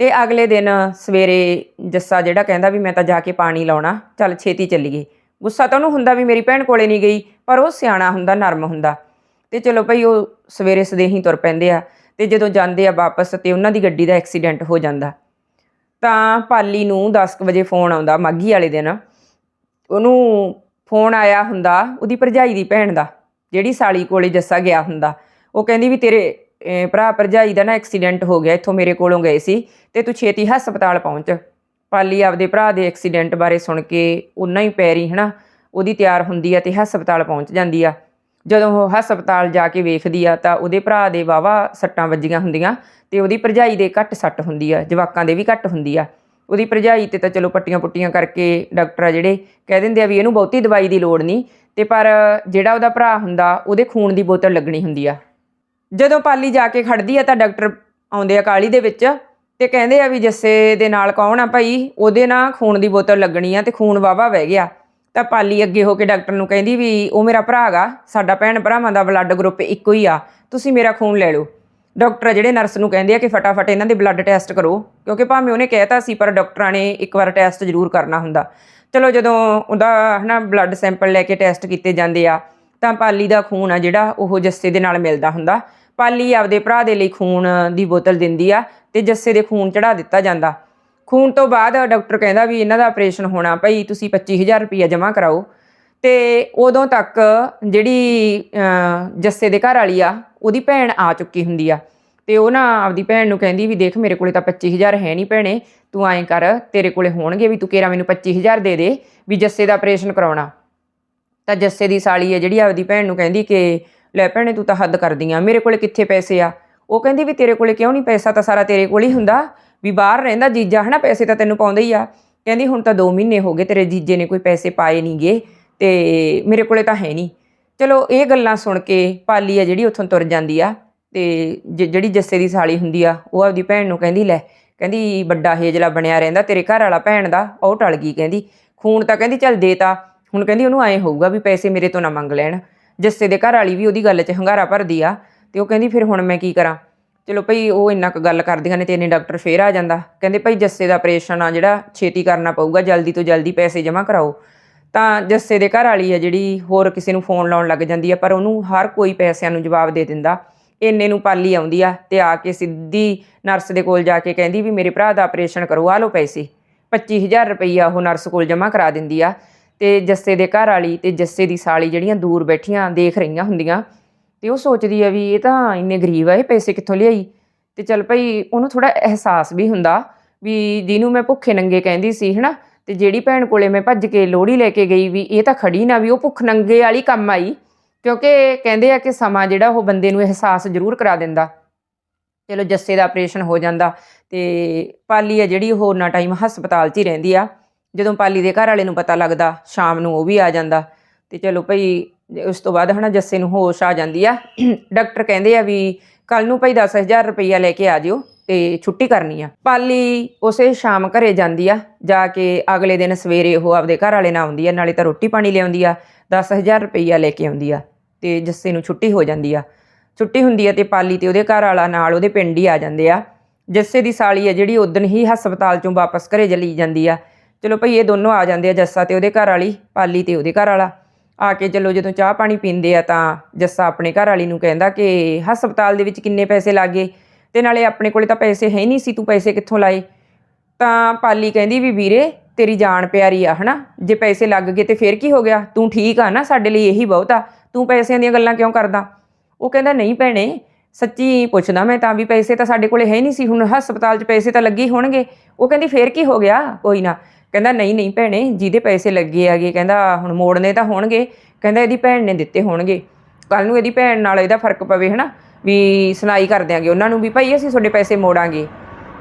ਤੇ ਅਗਲੇ ਦਿਨ ਸਵੇਰੇ ਜੱਸਾ ਜਿਹੜਾ ਕਹਿੰਦਾ ਵੀ ਮੈਂ ਤਾਂ ਜਾ ਕੇ ਪਾਣੀ ਲਾਉਣਾ, ਚੱਲ ਛੇਤੀ ਚੱਲੀਏ। ਗੁੱਸਾ ਤਾਂ ਉਹਨੂੰ ਹੁੰਦਾ ਵੀ ਮੇਰੀ ਭੈਣ ਕੋਲੇ ਨਹੀਂ ਗਈ, ਪਰ ਉਹ ਸਿਆਣਾ ਹੁੰਦਾ, ਨਰਮ ਹੁੰਦਾ। ਤੇ ਚਲੋ ਭਈ ਉਹ ਸਵੇਰੇ ਸਦੇਹੀ ਤੁਰ ਪੈਂਦੇ ਆ ਤੇ ਜਦੋਂ ਜਾਂਦੇ ਆ ਵਾਪਸ ਤੇ ਉਹਨਾਂ ਦੀ ਗੱਡੀ ਦਾ ਐਕਸੀਡੈਂਟ ਹੋ ਜਾਂਦਾ। ਤਾਂ ਪਾਲੀ ਨੂੰ 10 ਕੁ ਵਜੇ ਫੋਨ ਆਉਂਦਾ ਮਾਗੀ ਵਾਲੇ ਦਿਨ। ਉਹਨੂੰ ਫੋਨ ਆਇਆ ਹੁੰਦਾ ਉਹਦੀ ਭਰਜਾਈ ਦੀ ਭੈਣ ਦਾ, ਜਿਹੜੀ ਸਾਲੀ ਕੋਲੇ ਜੱਸਾ ਗਿਆ ਹੁੰਦਾ। ਉਹ ਕਹਿੰਦੀ ਵੀ ਤੇਰੇ ਭਰਾ ਭਰਜਾਈ ਦਾ ਨਾ ਐਕਸੀਡੈਂਟ ਹੋ ਗਿਆ, ਇੱਥੋਂ ਮੇਰੇ ਕੋਲੋਂ ਗਏ ਸੀ ਤੇ ਤੂੰ ਛੇਤੀ ਹਸਪਤਾਲ ਪਹੁੰਚ। ਪਾਲੀ ਆਪਦੇ ਭਰਾ ਦੇ ਐਕਸੀਡੈਂਟ ਬਾਰੇ ਸੁਣ ਕੇ ਉਹਨਾਂ ਹੀ ਪੈਰੀ ਹਨਾ? ਉਹਦੀ ਤਿਆਰ ਹੁੰਦੀ ਆ ਤੇ ਹਸਪਤਾਲ ਪਹੁੰਚ ਜਾਂਦੀ ਆ। ਜਦੋਂ ਉਹ ਹਸਪਤਾਲ ਜਾ ਕੇ ਵੇਖਦੀ ਆ ਤਾਂ ਉਹਦੇ ਭਰਾ ਦੇ ਵਾਵਾ ਸੱਟਾਂ ਵੱਜੀਆਂ ਹੁੰਦੀਆਂ ਤੇ ਉਹਦੀ ਭਰਜਾਈ ਦੇ ਘੱਟ ਸੱਟ ਹੁੰਦੀ ਆ, ਜਵਾਕਾਂ ਦੇ ਵੀ ਘੱਟ ਹੁੰਦੀ ਆ। ਉਹਦੀ ਭਰਜਾਈ ਤੇ ਤਾਂ ਚਲੋ ਪੱਟੀਆਂ ਪੁੱਟੀਆਂ ਕਰਕੇ ਡਾਕਟਰ ਆ ਜਿਹੜੇ ਕਹਿ ਦਿੰਦੇ ਆ ਵੀ ਇਹਨੂੰ ਬਹੁਤੀ ਦਵਾਈ ਦੀ ਲੋੜ ਨਹੀਂ ਤੇ ਪਰ ਜਿਹੜਾ ਉਹਦਾ ਭਰਾ ਹੁੰਦਾ, ਉਹਦੇ ਖੂਨ ਦੀ ਬੋਤਲ ਲੱਗਣੀ ਹੁੰਦੀ ਆ। ਜਦੋਂ ਪਾਲੀ ਜਾ ਕੇ ਖੜਦੀ ਆ ਤਾਂ ਡਾਕਟਰ ਆਉਂਦੇ ਆ ਕਾਲੀ ਦੇ ਵਿੱਚ ਤੇ ਕਹਿੰਦੇ ਆ ਵੀ ਜੱਸੇ ਦੇ ਨਾਲ ਕੌਣ ਆ ਭਾਈ? ਉਹਦੇ ਨਾਲ ਖੂਨ ਦੀ ਬੋਤਲ ਲੱਗਣੀ ਆ ਤੇ ਖੂਨ ਵਾਵਾ ਵਹਿ ਗਿਆ। ਤਾਂ ਪਾਲੀ ਅੱਗੇ ਹੋ ਕੇ ਡਾਕਟਰ ਨੂੰ ਕਹਿੰਦੀ ਵੀ ਉਹ ਮੇਰਾ ਭਰਾ ਹੈਗਾ ਸਾਡਾ ਭੈਣ ਭਰਾਵਾਂ ਦਾ ਬਲੱਡ ਗਰੁੱਪ ਇੱਕੋ ਹੀ ਆ, ਤੁਸੀਂ ਮੇਰਾ ਖੂਨ ਲੈ ਲਓ। ਡਾਕਟਰ ਜਿਹੜੇ ਨਰਸ ਨੂੰ ਕਹਿੰਦੇ ਆ ਕਿ ਫਟਾਫਟ ਇਹਨਾਂ ਦੇ ਬਲੱਡ ਟੈਸਟ ਕਰੋ, ਕਿਉਂਕਿ ਭਾਵੇਂ ਉਹਨੇ ਕਹਿਤਾ ਸੀ, ਪਰ ਡਾਕਟਰਾਂ ਨੇ ਇੱਕ ਵਾਰ ਟੈਸਟ ਜ਼ਰੂਰ ਕਰਨਾ ਹੁੰਦਾ। ਚਲੋ ਜਦੋਂ ਉਹਦਾ ਹਨਾ ਬਲੱਡ ਸੈਂਪਲ ਲੈ ਕੇ ਟੈਸਟ ਕੀਤੇ ਜਾਂਦੇ ਆ, ਤਾਂ ਪਾਲੀ ਦਾ ਖੂਨ ਆ ਜਿਹੜਾ ਉਹ ਜੱਸੇ ਦੇ ਨਾਲ ਮਿਲਦਾ ਹੁੰਦਾ। ਪਾਲੀ ਆਪਦੇ ਭਰਾ ਦੇ ਲਈ ਖੂਨ ਦੀ ਬੋਤਲ ਦਿੰਦੀ ਆ ਤੇ ਜੱਸੇ ਦੇ ਖੂਨ ਚੜਾ ਦਿੱਤਾ ਜਾਂਦਾ। ਖੂਨ ਤੋਂ ਬਾਅਦ ਡਾਕਟਰ ਕਹਿੰਦਾ ਵੀ ਇਹਨਾਂ ਦਾ ਆਪਰੇਸ਼ਨ ਹੋਣਾ ਭਾਈ ਤੁਸੀਂ 25000 ਰੁਪਇਆ ਜਮ੍ਹਾਂ ਕਰਾਓ। ਤੇ ਉਦੋਂ ਤੱਕ ਜਿਹੜੀ ਜੱਸੇ ਦੇ ਘਰ ਵਾਲੀ ਆ, ਉਹਦੀ ਭੈਣ ਆ ਚੁੱਕੀ ਹੁੰਦੀ ਆ। ਤੇ ਉਹ ਨਾ ਆਪਦੀ ਭੈਣ ਨੂੰ ਕਹਿੰਦੀ ਵੀ ਦੇਖ ਮੇਰੇ ਕੋਲੇ ਤਾਂ 25000 ਹੈ ਨਹੀਂ ਭੈਣੇ, ਤੂੰ ਐਂ ਕਰ, ਤੇਰੇ ਕੋਲੇ ਹੋਣਗੇ ਵੀ ਤੂੰ ਕੇਰਾ ਮੈਨੂੰ 25000 ਦੇ ਦੇ ਵੀ ਜੱਸੇ ਦਾ ਆਪਰੇਸ਼ਨ ਕਰਾਉਣਾ। ਤਾਂ ਜੱਸੇ ਦੀ ਸਾਲੀ ਹੈ ਜਿਹੜੀ ਆਪਦੀ ਭੈਣ ਨੂੰ ਕਹਿੰਦੀ ਕਿ, ਲੈ ਭੈਣੇ ਤੂੰ ਤਾਂ ਹੱਦ ਕਰਦੀ ਆ, ਮੇਰੇ ਕੋਲੇ ਕਿੱਥੇ ਪੈਸੇ ਆ? ਉਹ ਕਹਿੰਦੀ ਵੀ ਤੇਰੇ ਕੋਲੇ ਕਿਉਂ ਨਹੀਂ ਪੈਸਾ? ਤਾਂ ਸਾਰਾ ਤੇਰੇ ਕੋਲ ਹੀ ਹੁੰਦਾ। ਵੀ ਬਾਹਰ ਰਹਿੰਦਾ ਜੀਜਾ, ਹਨਾ? ਪੈਸੇ ਤਾਂ ਤੈਨੂੰ ਪਾਉਂਦਾ ਹੀ ਆ। ਕਹਿੰਦੀ, ਹੁਣ ਤਾਂ 2 ਮਹੀਨੇ ਹੋ ਗਏ, ਤੇਰੇ ਜੀਜੇ ਨੇ ਕੋਈ ਪੈਸੇ ਪਾਏ ਨਹੀਂਗੇ ਤੇ ਮੇਰੇ ਕੋਲੇ ਤਾਂ ਹੈ ਨਹੀਂ ਚਲੋ, ਇਹ ਗੱਲਾਂ ਸੁਣ ਕੇ ਪਾਲੀ ਆ ਜਿਹੜੀ ਉੱਥੋਂ ਤੁਰ ਜਾਂਦੀ ਆ ਤੇ ਜ- ਜਿਹੜੀ ਜੱਸੇ ਦੀ ਸਾਲੀ ਹੁੰਦੀ ਆ, ਉਹ ਆਪਦੀ ਭੈਣ ਨੂੰ ਕਹਿੰਦੀ, ਲੈ। ਕਹਿੰਦੀ, ਵੱਡਾ ਹੇਜਲਾ ਬਣਿਆ ਰਹਿੰਦਾ ਤੇਰੇ ਘਰ ਵਾਲਾ ਭੈਣ ਦਾ, ਉਹ ਟਲ ਗਈ। ਕਹਿੰਦੀ, ਖੂਨ ਤਾਂ ਕਹਿੰਦੀ, ਚੱਲ ਦੇਤਾ। ਹੁਣ ਕਹਿੰਦੀ ਉਹਨੂੰ ਐਂ ਹੋਊਗਾ ਵੀ ਪੈਸੇ ਮੇਰੇ ਤੋਂ ਨਾ ਮੰਗ ਲੈਣ। ਜੱਸੇ ਦੇ ਘਰ ਵਾਲੀ ਵੀ ਉਹਦੀ ਗੱਲ 'ਚ ਹੰਗਾਰਾ ਭਰਦੀ ਆ। ਤੇ ਉਹ ਕਹਿੰਦੀ, ਫਿਰ ਹੁਣ ਮੈਂ ਕੀ ਕਰਾਂ? ਚਲੋ ਭਈ, ਉਹ ਇੰਨਾ ਕੁ ਗੱਲ ਕਰਦੀਆਂ ਨੇ ਤੇ ਇੰਨੇ ਡਾਕਟਰ ਫੇਰ ਆ ਜਾਂਦਾ। ਕਹਿੰਦੇ, ਭਈ, ਜੱਸੇ ਦਾ ਆਪਰੇਸ਼ਨ ਆ ਜਿਹੜਾ, ਛੇਤੀ ਕਰਨਾ ਪਊਗਾ, ਜਲਦੀ ਤੋਂ ਜਲਦੀ ਪੈਸੇ ਜਮ੍ਹਾਂ ਕਰਾਓ। ਤਾਂ ਜੱਸੇ ਦੇ ਘਰ ਵਾਲੀ ਆ ਜਿਹੜੀ, ਹੋਰ ਕਿਸੇ ਨੂੰ ਫੋਨ ਲਾਉਣ ਲੱਗ ਜਾਂਦੀ ਆ, ਪਰ ਉਹਨੂੰ ਹਰ ਕੋਈ ਪੈਸਿਆਂ ਨੂੰ ਜਵਾਬ ਦੇ ਦਿੰਦਾ। ਇੰਨੇ ਨੂੰ ਪਾਲੀ ਆਉਂਦੀ ਆ ਤੇ ਆ ਕੇ ਸਿੱਧੀ ਨਰਸ ਦੇ ਕੋਲ ਜਾ ਕੇ ਕਹਿੰਦੀ ਵੀ, ਮੇਰੇ ਭਰਾ ਦਾ ਆਪਰੇਸ਼ਨ ਕਰੋ, ਆ ਲਓ ਪੈਸੇ। 25000 ਰੁਪਈਆ ਉਹ ਨਰਸ ਕੋਲ ਜਮ੍ਹਾਂ ਕਰਾ ਦਿੰਦੀ ਆ ਤੇ ਜੱਸੇ ਦੇ ਘਰ ਵਾਲੀ ਤੇ ਜੱਸੇ ਦੀ ਸਾਲੀ ਜਿਹੜੀਆਂ ਦੂਰ ਬੈਠੀਆਂ, ਦੇਖ ਰਹੀਆਂ ਹੁੰਦੀਆਂ ਤੇ ਉਹ ਸੋਚਦੀ ਆ ਵੀ ਇਹ ਤਾਂ ਇੰਨੇ ਗਰੀਬ ਆ, ਇਹ ਪੈਸੇ ਕਿੱਥੋਂ ਲਿਆਈ? ਤੇ ਚੱਲ ਭਾਈ ਉਹਨੂੰ ਥੋੜਾ ਅਹਿਸਾਸ ਵੀ ਹੁੰਦਾ ਵੀ ਜਿਹਨੂੰ ਮੈਂ ਭੁੱਖੇ ਨੰਗੇ ਕਹਿੰਦੀ ਸੀ, ਹਨਾ? ਤੇ ਜਿਹੜੀ ਭੈਣ ਕੋਲੇ ਮੈਂ ਭੱਜ ਕੇ ਲੋਹੜੀ ਲੈ ਕੇ ਗਈ ਵੀ ਇਹ ਤਾਂ ਖੜੀ ਨਾ ਵੀ ਉਹ ਭੁੱਖ ਨੰਗੇ ਵਾਲੀ ਕੰਮ ਆਈ। ਕਿਉਂਕਿ ਕਹਿੰਦੇ ਆ ਕਿ ਸਮਾਂ ਜਿਹੜਾ ਉਹ ਬੰਦੇ ਨੂੰ ਅਹਿਸਾਸ ਜ਼ਰੂਰ ਕਰਾ ਦਿੰਦਾ। ਚਲੋ ਜੱਸੇ ਦਾ ਆਪਰੇਸ਼ਨ ਹੋ ਜਾਂਦਾ ਤੇ ਪਾਲੀ ਆ ਜਿਹੜੀ ਉਹ ਨਾ ਟਾਈਮ ਹਸਪਤਾਲ 'ਚ ਹੀ ਰਹਿੰਦੀ ਆ। ਜਦੋਂ ਪਾਲੀ ਦੇ ਘਰ ਵਾਲੇ ਨੂੰ ਪਤਾ ਲੱਗਦਾ, ਸ਼ਾਮ ਨੂੰ ਉਹ ਵੀ ਆ ਜਾਂਦਾ। ਤੇ ਚਲੋ ਭਈ ਉਸ ਤੋਂ ਬਾਅਦ ਹਨਾ ਜੱਸੇ ਨੂੰ ਹੋਸ਼ ਆ ਜਾਂਦੀ ਆ। ਡਾਕਟਰ ਕਹਿੰਦੇ ਆ ਵੀ ਕੱਲ ਨੂੰ ਭਈ 10000 ਰੁਪਈਆ ਲੈ ਕੇ ਆ ਜਿਓ ਤੇ ਛੁੱਟੀ ਕਰਨੀ ਆ। ਪਾਲੀ ਉਸੇ ਸ਼ਾਮ ਘਰੇ ਜਾਂਦੀ ਆ, ਜਾ ਕੇ ਅਗਲੇ ਦਿਨ ਸਵੇਰੇ ਉਹ ਆਪਦੇ ਘਰ ਵਾਲੇ ਨਾਲ ਆਉਂਦੀ ਆ, ਨਾਲੇ ਤਾਂ ਰੋਟੀ ਪਾਣੀ ਲਿਆਉਂਦੀ ਆ 10000 ਰੁਪਈਆ ਲੈ ਕੇ ਆਉਂਦੀ ਆ ਤੇ ਜੱਸੇ ਨੂੰ ਛੁੱਟੀ ਹੋ ਜਾਂਦੀ ਆ। ਛੁੱਟੀ ਹੁੰਦੀ ਆ ਤੇ ਪਾਲੀ ਤੇ ਉਹਦੇ ਘਰ ਵਾਲਾ ਨਾਲ ਉਹਦੇ ਪਿੰਡ ਹੀ ਆ ਜਾਂਦੇ ਆ। ਜੱਸੇ ਦੀ ਸਾਲੀ ਆ ਜਿਹੜੀ ਉਦਣ ਹੀ ਹਸਪਤਾਲ ਚੋਂ ਵਾਪਸ ਘਰੇ ਚਲੀ ਜਾਂਦੀ ਆ। ਚਲੋ ਭਈ ਇਹ ਦੋਨੋਂ ਆ ਜਾਂਦੇ ਆ ਜੱਸਾ ਤੇ ਉਹਦੇ ਘਰ ਵਾਲੀ, ਪਾਲੀ ਤੇ ਉਹਦੇ ਘਰ ਵਾਲਾ। ਆ ਕੇ ਚਲੋ, ਜਦੋਂ ਚਾਹ ਪਾਣੀ ਪੀਂਦੇ ਆ ਤਾਂ ਜੱਸਾ ਆਪਣੇ ਘਰ ਵਾਲੀ ਨੂੰ ਕਹਿੰਦਾ ਕਿ ਹਸਪਤਾਲ ਦੇ ਵਿੱਚ ਕਿੰਨੇ ਪੈਸੇ ਲੱਗੇ? ਤੇ ਨਾਲੇ ਆਪਣੇ ਕੋਲੇ ਤਾਂ ਪੈਸੇ ਹੈ ਨਹੀਂ ਸੀ, ਤੂੰ ਪੈਸੇ ਕਿੱਥੋਂ ਲਾਏ? ਤਾਂ ਪਾਲੀ ਕਹਿੰਦੀ ਵੀ ਵੀਰੇ, ਤੇਰੀ ਜਾਨ ਪਿਆਰੀ ਆ, ਹਨਾ? ਜੇ ਪੈਸੇ ਲੱਗ ਗਏ ਤੇ ਫੇਰ ਕੀ ਹੋ ਗਿਆ? ਤੂੰ ਠੀਕ ਆ ਨਾ? ਸਾਡੇ ਲਈ ਇਹੀ ਬਹੁਤ ਆ। ਤੂੰ ਪੈਸਿਆਂ ਦੀਆਂ ਗੱਲਾਂ ਕਿਉਂ ਕਰਦਾ? ਉਹ ਕਹਿੰਦਾ, ਨਹੀਂ ਭੈਣੇ, ਸੱਚੀ ਪੁੱਛਦਾ ਮੈਂ ਤਾਂ ਵੀ ਪੈਸੇ ਤਾਂ ਸਾਡੇ ਕੋਲੇ ਹੈ ਨਹੀਂ ਸੀ, ਹੁਣ ਹਸਪਤਾਲ 'ਚ ਪੈਸੇ ਤਾਂ ਲੱਗੇ ਹੀ ਹੋਣਗੇ। ਉਹ ਕਹਿੰਦੀ, ਫੇਰ ਕੀ ਹੋ ਗਿਆ? ਕੋਈ ਨਾ। ਕਹਿੰਦਾ, ਨਹੀਂ ਨਹੀਂ ਭੈਣੇ, ਜਿਹਦੇ ਪੈਸੇ ਲੱਗੇ ਆਗੇ ਕਹਿੰਦਾ, ਹੁਣ ਮੋੜਨੇ ਤਾਂ ਹੋਣਗੇ, ਕਹਿੰਦਾ, ਇਹਦੀ ਭੈਣ ਨੇ ਦਿੱਤੇ ਹੋਣਗੇ। ਕੱਲ ਨੂੰ ਇਹਦੀ ਭੈਣ ਨਾਲ ਇਹਦਾ ਫ਼ਰਕ ਪਵੇ, ਹਨਾ, ਵੀ ਸੁਣਾਈ ਕਰ ਦਿਆਂਗੇ ਉਹਨਾਂ ਨੂੰ ਵੀ, ਭਾਈ, ਅਸੀਂ ਤੁਹਾਡੇ ਪੈਸੇ ਮੋੜਾਂਗੇ।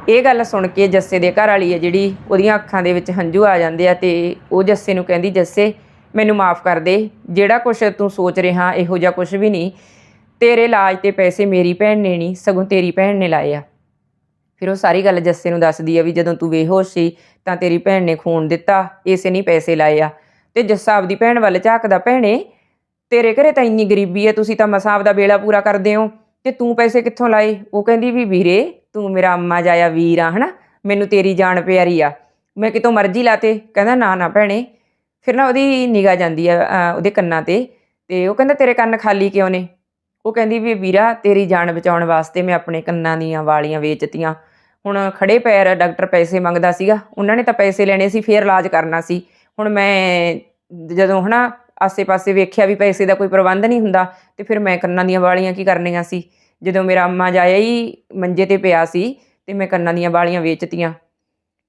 ਇਹ ਗੱਲ ਸੁਣ ਕੇ ਜੱਸੇ ਦੇ ਘਰ ਵਾਲੀ ਹੈ ਜਿਹੜੀ, ਉਹਦੀਆਂ ਅੱਖਾਂ ਦੇ ਵਿੱਚ ਹੰਝੂ ਆ ਜਾਂਦੇ ਆ ਤੇ ਉਹ ਜੱਸੇ ਨੂੰ ਕਹਿੰਦੀ, ਜੱਸੇ, ਮੈਨੂੰ ਮਾਫ ਕਰ ਦੇ, ਜਿਹੜਾ ਕੁਛ ਤੂੰ ਸੋਚ ਰਿਹਾ, ਇਹੋ ਜਿਹਾ ਕੁਛ ਵੀ ਨਹੀਂ। ਤੇਰੇ ਇਲਾਜ ਤੇ ਪੈਸੇ ਮੇਰੀ ਭੈਣ ਨੇ ਨਹੀਂ, ਸਗੋਂ ਤੇਰੀ ਭੈਣ ਨੇ ਲਾਏ ਆ। ਫਿਰ ਉਹ ਸਾਰੀ ਗੱਲ ਜੱਸੇ ਨੂੰ ਦੱਸਦੀ ਆ ਵੀ ਜਦੋਂ ਤੂੰ ਬੇਹੋਸ਼ ਸੀ ਤਾਂ ਤੇਰੀ ਭੈਣ ਨੇ ਖੂਨ ਦਿੱਤਾ, ਇਸੇ ਨਹੀਂ ਪੈਸੇ ਲਾਏ ਆ। ਤੇ ਜੱਸਾ ਆਪਦੀ ਭੈਣ ਵੱਲ ਝਾਕਦਾ, ਭੈਣੇ, ਤੇਰੇ ਘਰੇ ਤਾਂ ਇੰਨੀ ਗਰੀਬੀ ਹੈ ਤੁਸੀਂ ਤਾਂ ਮਸਾਂ ਆਪਦਾ ਵੇਲਾ ਪੂਰਾ ਕਰਦੇ ਹੋ। ਤੇ ਤੂੰ ਪੈਸੇ ਕਿੱਥੋਂ ਲਾਏ? ਉਹ ਕਹਿੰਦੀ, ਵੀ ਵੀਰੇ, ਤੂੰ ਮੇਰਾ ਅੰਮਾ ਜਾਇਆ ਵੀਰ ਆ, ਹਨਾ? ਮੈਨੂੰ ਤੇਰੀ ਜਾਨ ਪਿਆਰੀ ਆ। ਮੈਂ ਕਿਤੋਂ ਮਰਜ਼ੀ ਲਾਤੇ। ਕਹਿੰਦਾ, ਨਾ ਨਾ, ਭੈਣੇ। ਫਿਰ ਨਾ ਉਹਦੀ ਨਿਗਾਹ ਜਾਂਦੀ ਆ ਉਹਦੇ ਕੰਨਾਂ ਤੇ। ਤੇ ਉਹ ਕਹਿੰਦਾ, ਤੇਰੇ ਕੰਨ ਖਾਲੀ ਕਿਉਂ ਨੇ? ਉਹ ਕਹਿੰਦੀ ਵੀ, ਵੀਰਾ, ਤੇਰੀ ਜਾਨ ਬਚਾਉਣ ਵਾਸਤੇ ਮੈਂ ਆਪਣੇ ਕੰਨਾਂ ਦੀਆਂ ਵਾਲੀਆਂ ਵੇਚਤੀਆਂ। ਹੁਣ ਖੜੇ ਪੈਰ ਡਾਕਟਰ ਪੈਸੇ ਮੰਗਦਾ ਸੀਗਾ, ਉਹਨਾਂ ਨੇ ਤਾਂ ਪੈਸੇ ਲੈਣੇ ਸੀ, ਫੇਰ ਇਲਾਜ ਕਰਨਾ ਸੀ। ਹੁਣ ਮੈਂ ਜਦੋਂ ਹਨਾ ਆਸੇ-ਪਾਸੇ ਵੇਖਿਆ ਵੀ ਪੈਸੇ ਦਾ ਕੋਈ ਪ੍ਰਬੰਧ ਨਹੀਂ ਹੁੰਦਾ, ਤੇ ਫਿਰ ਮੈਂ ਕੰਨਾਂ ਦੀਆਂ ਵਾਲੀਆਂ ਕੀ ਕਰਨੀਆਂ ਸੀ? ਜਦੋਂ ਮੇਰਾ ਅੰਮਾ ਜਾਇਆ ਹੀ ਮੰਜੇ ਤੇ ਪਿਆ ਸੀ, ਤੇ ਮੈਂ ਕੰਨਾਂ ਦੀਆਂ ਵਾਲੀਆਂ ਵੇਚਤੀਆਂ।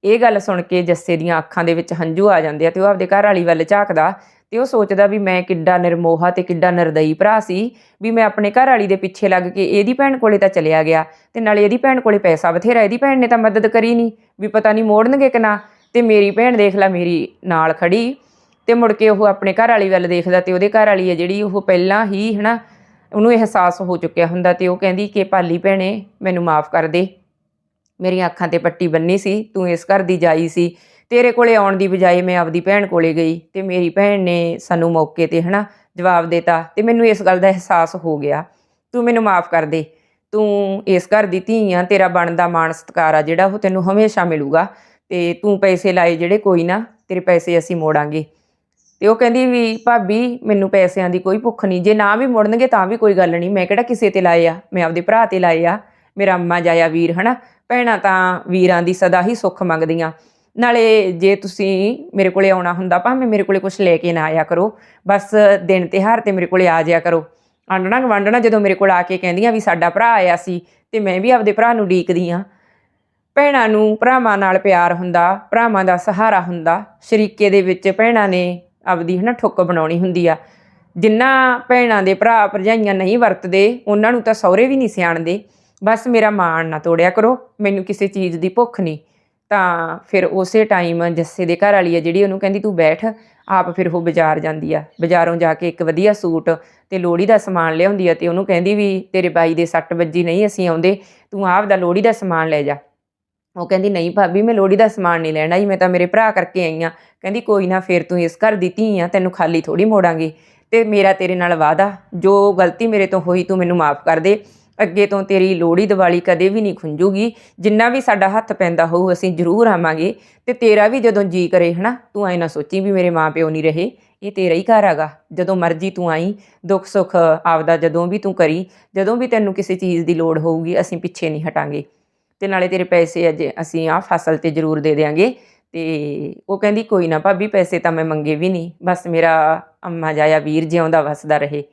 ਇਹ ਗੱਲ ਸੁਣ ਕੇ ਜੱਸੇ ਦੀਆਂ ਅੱਖਾਂ ਦੇ ਵਿੱਚ ਹੰਝੂ ਆ ਜਾਂਦੇ ਆ, ਤੇ ਉਹ ਆਪਦੇ ਘਰ ਵਾਲੀ ਵੱਲ ਝਾਕਦਾ ਤੇ ਉਹ ਸੋਚਦਾ ਵੀ ਮੈਂ ਕਿੱਡਾ ਨਿਰਮੋਹਾ ਤੇ ਕਿੱਡਾ ਨਿਰਦਈ ਭਰਾ ਸੀ, ਵੀ ਮੈਂ ਆਪਣੇ ਘਰ ਵਾਲੀ ਦੇ ਪਿੱਛੇ ਲੱਗ ਕੇ ਇਹਦੀ ਭੈਣ ਕੋਲੇ ਤਾਂ ਚਲਿਆ ਗਿਆ ਤੇ ਨਾਲੇ ਇਹਦੀ ਭੈਣ ਕੋਲੇ ਪੈਸਾ ਬਥੇਰਾ ਇਹਦੀ ਭੈਣ ਨੇ ਤਾਂ ਮਦਦ ਕਰੀ ਨਹੀਂ ਵੀ ਪਤਾ ਨਹੀਂ ਮੋੜਨਗੇ ਕਿ ਨਾ, ਤੇ ਮੇਰੀ ਭੈਣ ਦੇਖ ਲੈ ਮੇਰੀ ਨਾਲ ਖੜੀ ਤੇ ਮੁੜ ਕੇ ਉਹ ਆਪਣੇ ਘਰ ਵਾਲੀ ਵੱਲ ਦੇਖਦਾ ਤੇ ਉਹਦੇ ਘਰ ਵਾਲੀ ਹੈ ਜਿਹੜੀ ਉਹ ਪਹਿਲਾਂ ਹੀ ਹਨਾ, ਉਹਨੂੰ ਅਹਿਸਾਸ ਹੋ ਚੁੱਕਿਆ ਹੁੰਦਾ ਤੇ ਉਹ ਕਹਿੰਦੀ ਕਿ ਪਾਲੀ ਭੈਣੇ ਮੈਨੂੰ ਮਾਫ ਕਰ ਦੇ, ਮੇਰੀਆਂ ਅੱਖਾਂ ਤੇ ਪੱਟੀ ਬੰਨੀ ਸੀ, ਤੂੰ ਇਸ ਘਰ ਦੀ ਜਾਈ ਸੀ ਤੇਰੇ ਕੋਲੇ ਆਉਣ ਦੀ ਬਜਾਏ ਮੈਂ ਆਪਦੀ ਭੈਣ ਕੋਲੇ ਗਈ ਤੇ ਮੇਰੀ ਭੈਣ ਨੇ ਸਾਨੂੰ ਮੌਕੇ ਤੇ ਹਨਾ ਜਵਾਬ ਦਿੱਤਾ ਤੇ ਮੈਨੂੰ ਇਸ ਗੱਲ ਦਾ ਅਹਿਸਾਸ ਹੋ ਗਿਆ। ਤੂੰ ਮੈਨੂੰ ਮਾਫ ਕਰ ਦੇ। ਤੂੰ ਇਸ ਘਰ ਦੀ ਧੀ ਆ, ਤੇਰਾ ਬਣਦਾ ਮਾਣ ਸਤਿਕਾਰ ਆ ਜਿਹੜਾ, ਉਹ ਤੈਨੂੰ ਹਮੇਸ਼ਾ ਮਿਲੂਗਾ ਤੇ ਤੂੰ ਪੈਸੇ ਲਾਏ ਜਿਹੜੇ ਕੋਈ ਨਾ, ਤੇਰੇ ਪੈਸੇ ਅਸੀਂ ਮੋੜਾਂਗੇ। ਤੇ ਉਹ ਕਹਿੰਦੀ ਵੀ, ਭਾਬੀ, ਮੈਨੂੰ ਪੈਸਿਆਂ ਦੀ ਕੋਈ ਭੁੱਖ ਨਹੀਂ। ਜੇ ਨਾ ਵੀ ਮੁੜਨਗੇ ਤਾਂ ਵੀ ਕੋਈ ਗੱਲ ਨਹੀਂ। ਮੈਂ ਕਿਹੜਾ ਕਿਸੇ ਤੇ ਲਾਏ ਆ? ਮੈਂ ਆਪਦੇ ਭਰਾ ਤੇ ਲਾਏ ਆ। ਮੇਰਾ ਅੰਮਾ ਜਾਇਆ ਵੀਰ, ਹਨਾ? ਭੈਣਾਂ ਤਾਂ ਵੀਰਾਂ ਦੀ ਸਦਾ ਹੀ ਸੁੱਖ ਮੰਗਦੀਆਂ। ਨਾਲੇ ਜੇ ਤੁਸੀਂ ਮੇਰੇ ਕੋਲੇ ਆਉਣਾ ਹੁੰਦਾ, ਭਾਵੇਂ ਮੇਰੇ ਕੋਲੇ ਕੁਝ ਲੈ ਕੇ ਨਾ ਆਇਆ ਕਰੋ, ਬਸ ਦਿਨ ਤਿਉਹਾਰ ਤੇ ਮੇਰੇ ਕੋਲੇ ਆ ਜਾਇਆ ਕਰੋ। ਆਂਡਣਾ ਗਵਾਂਡਣਾ ਜਦੋਂ ਮੇਰੇ ਕੋਲ ਆ ਕੇ ਕਹਿੰਦੀਆਂ ਵੀ ਸਾਡਾ ਭਰਾ ਆਇਆ ਸੀ, ਤੇ ਮੈਂ ਵੀ ਆਪਦੇ ਭਰਾ ਨੂੰ ਡੀਕਦੀ ਆ। ਭੈਣਾਂ ਨੂੰ ਭਰਾਵਾਂ ਨਾਲ ਪਿਆਰ ਹੁੰਦਾ, ਭਰਾਵਾਂ ਦਾ ਸਹਾਰਾ ਹੁੰਦਾ, ਸ਼ਰੀਕੇ ਦੇ ਵਿੱਚ ਭੈਣਾਂ ਨੇ ਆਪਦੀ ਹਨਾ ਠੁੱਕ ਬਣਾਉਣੀ ਹੁੰਦੀ ਆ। ਜਿੰਨਾ ਭੈਣਾਂ ਦੇ ਭਰਾ ਭਰਜਾਈਆਂ ਨਹੀਂ ਵਰਤਦੇ, ਉਹਨਾਂ ਨੂੰ ਤਾਂ ਸਹੁਰੇ ਵੀ ਨਹੀਂ ਸਿਆਣਦੇ। ਬਸ ਮੇਰਾ ਮਾਣ ਨਾ ਤੋੜਿਆ ਕਰੋ, ਮੈਨੂੰ ਕਿਸੇ ਚੀਜ਼ ਦੀ ਭੁੱਖ ਨਹੀਂ। ਤਾਂ ਫਿਰ ਉਸੇ ਟਾਈਮ ਜੱਸੇ ਦੇ ਘਰ ਵਾਲੀ ਆ ਜਿਹੜੀ ਉਹਨੂੰ ਕਹਿੰਦੀ, ਤੂੰ ਬੈਠ। ਆਪ ਫਿਰ ਉਹ ਬਾਜ਼ਾਰ ਜਾਂਦੀ ਆ। ਬਾਜ਼ਾਰੋਂ ਜਾ ਕੇ ਇੱਕ ਵਧੀਆ ਸੂਟ ਤੇ ਲੋੜੀ ਦਾ ਸਮਾਨ ਲਿਆਉਂਦੀ ਆ ਤੇ ਉਹਨੂੰ ਕਹਿੰਦੀ ਵੀ, ਤੇਰੇ ਬਾਈ ਦੇ ਸੱਟ ਵੱਜੀ ਨਹੀਂ, ਅਸੀਂ ਆਉਂਦੇ, ਤੂੰ ਆਪ ਦਾ ਲੋੜੀ ਦਾ ਸਮਾਨ ਲੈ ਜਾ। ਉਹ ਕਹਿੰਦੀ, ਨਹੀਂ ਭਾਬੀ, ਮੈਂ ਲੋੜੀ ਦਾ ਸਮਾਨ ਨਹੀਂ ਲੈਣਾ ਜੀ ਮੈਂ ਤਾਂ ਮੇਰੇ ਭਰਾ ਕਰਕੇ ਆਈ ਆ। ਕਹਿੰਦੀ, ਕੋਈ ਨਾ, ਫਿਰ ਤੂੰ ਇਸ ਘਰ ਦੀ ਧੀ ਆ, ਤੈਨੂੰ ਖਾਲੀ ਥੋੜੀ ਮੋੜਾਂਗੇ ਤੇ ਮੇਰਾ ਤੇਰੇ ਨਾਲ ਵਾਅਦਾ, ਜੋ ਗਲਤੀ ਮੇਰੇ ਤੋਂ ਹੋਈ ਤੂੰ ਮੈਨੂੰ ਮਾਫ ਕਰ ਦੇ। ਅੱਗੇ ਤੋਂ ਤੇਰੀ ਲੋਹੜੀ ਦੀਵਾਲੀ ਕਦੇ ਵੀ ਨਹੀਂ ਖੁੰਝੂਗੀ। ਜਿੰਨਾ ਵੀ ਸਾਡਾ ਹੱਥ ਪੈਂਦਾ ਹੋਊ, ਅਸੀਂ ਜ਼ਰੂਰ ਆਵਾਂਗੇ। ਤੇ ਤੇਰਾ ਵੀ ਜਦੋਂ ਜੀ ਕਰੇ, ਹਨਾ, ਤੂੰ ਐ ਨਾ ਸੋਚੀ ਵੀ ਮੇਰੇ ਮਾਪਿਓ ਨਹੀਂ ਰਹੇ। ਇਹ ਤੇਰਾ ਹੀ ਘਰ ਹੈਗਾ। ਜਦੋਂ ਮਰਜ਼ੀ ਤੂੰ ਆਈ, ਦੁੱਖ ਸੁੱਖ ਆਪਦਾ ਜਦੋਂ ਵੀ ਤੂੰ ਕਰੀ, ਜਦੋਂ ਵੀ ਤੈਨੂੰ ਕਿਸੇ ਚੀਜ਼ ਦੀ ਲੋੜ ਹੋਊਗੀ, ਅਸੀਂ ਪਿੱਛੇ ਨਹੀਂ ਹਟਾਂਗੇ। ਤੇ ਨਾਲੇ ਤੇਰੇ ਪੈਸੇ ਅੱਜ ਅਸੀਂ ਆਹ ਫਸਲ ਤੇ ਜ਼ਰੂਰ ਦੇ ਦੇਾਂਗੇ ਤੇ ਉਹ ਕਹਿੰਦੀ, ਕੋਈ ਨਾ ਭਾਬੀ, ਪੈਸੇ ਤਾਂ ਮੈਂ ਮੰਗੇ ਵੀ ਨਹੀਂ। ਬਸ ਮੇਰਾ ਅੰਮਾ ਜਾਇਆ ਵੀਰ ਜਿਉਂਦਾ ਵਸਦਾ ਰਹੇ।